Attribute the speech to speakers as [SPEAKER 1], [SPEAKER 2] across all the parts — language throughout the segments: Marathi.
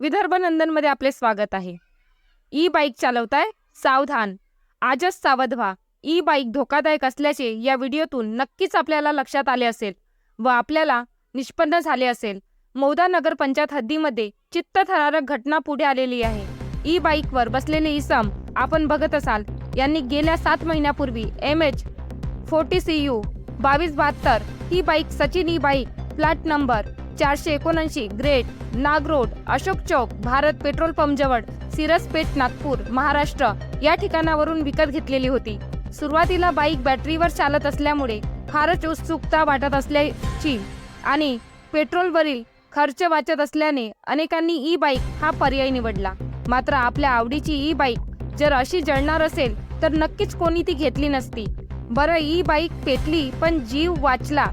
[SPEAKER 1] विदर्भ नंदनमध्ये आपले स्वागत आहे. ई बाईक चालवताय सावधान. आजच सावध व्हा. ई बाईक धोकादायक असल्याचे या व्हिडिओतून नक्कीच आपल्याला लक्षात आले असेल व आपल्याला निष्पन्न झाले असेल. मौदा नगर पंचायत हद्दीमध्ये चित्तथरारक घटना पुढे आलेली आहे. ई बाईकवर बसलेले इसम आपण बघत असाल. यांनी गेल्या सात महिन्यापूर्वी M H forty C U बावीस बहात्तर ही bike Sachin E bike flat number चारशे एकोणऐंशी great Nag road Ashok Chowk Bharat petrol pump जवळ सिरसपेठ नागपूर महाराष्ट्र या ठिकाणावरून विकत घेतलेली होती. सुरुवातीला बाईक बॅटरीवर चालत असल्यामुळे फारच उत्सुकता वाटत असल्याची आणि पेट्रोलवरील खर्च वाचत असल्याने अनेकांनी ई बाईक हा पर्याय निवडला. मात्र आपल्या आवडीची ई बाईक जर अशी जळणार असेल तर नक्कीच कोणी ती घेतली नसती. बरं ई बाईक पेटली पण जीव वाचला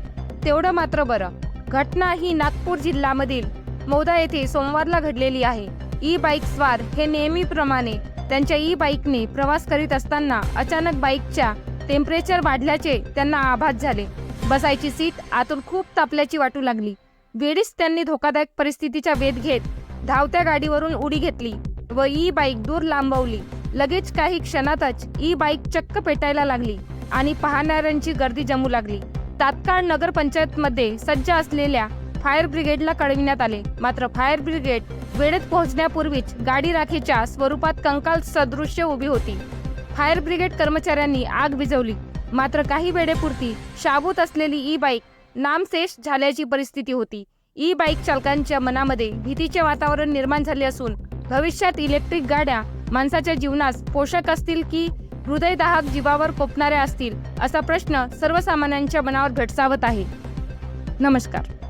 [SPEAKER 1] तेवढं मात्र बरं. घटना ही नागपूर जिल्ह्यामधील मौदा येथे सोमवारला घडलेली आहे. ई बाईक स्वार हे नेहमीप्रमाणे त्यांच्या ई बाईकने प्रवास करीत असताना अचानक बाईकच्या टेम्परेचर वाढल्याचे त्यांना आभास झाले. बसायची सीट आतून खूप तापल्याची वाटू लागली. वेळीच त्यांनी धोकादायक परिस्थितीचा वेध घेत धावत्या गाडीवरून उडी घेतली व ई बाईक दूर लांबवली. लगेच काही क्षणातच ई बाईक चक्क पेटायला लागली आणि पाहणाऱ्यांची गर्दी जमू लागली. तात्काळ नगरपंचायतमध्ये सज्ज असलेल्या फायर ब्रिगेडला कळविण्यात आले. मात्र फायर ब्रिगेड वेळेत पोहोचण्यापूर्वीच गाडी राखीच्या स्वरूपात कंकाल सदृश्य उभी होती. फायर ब्रिगेड कर्मचाऱ्यांनी आग विझवली. मात्र काही वेळेपुरती शाबूत असलेली ई बाईक नामशेष झाल्याची परिस्थिती होती. ई बाईक चालकांच्या मनामध्ये भीतीचे वातावरण निर्माण झाले असून भविष्यात इलेक्ट्रिक गाड्या माणसाच्या जीवनास पोषक असतील की हृदयदाहक जीवावर कोपणाऱ्या असतील असा प्रश्न सर्वसामान्यांच्या मनावर भेडसावत आहे. नमस्कार.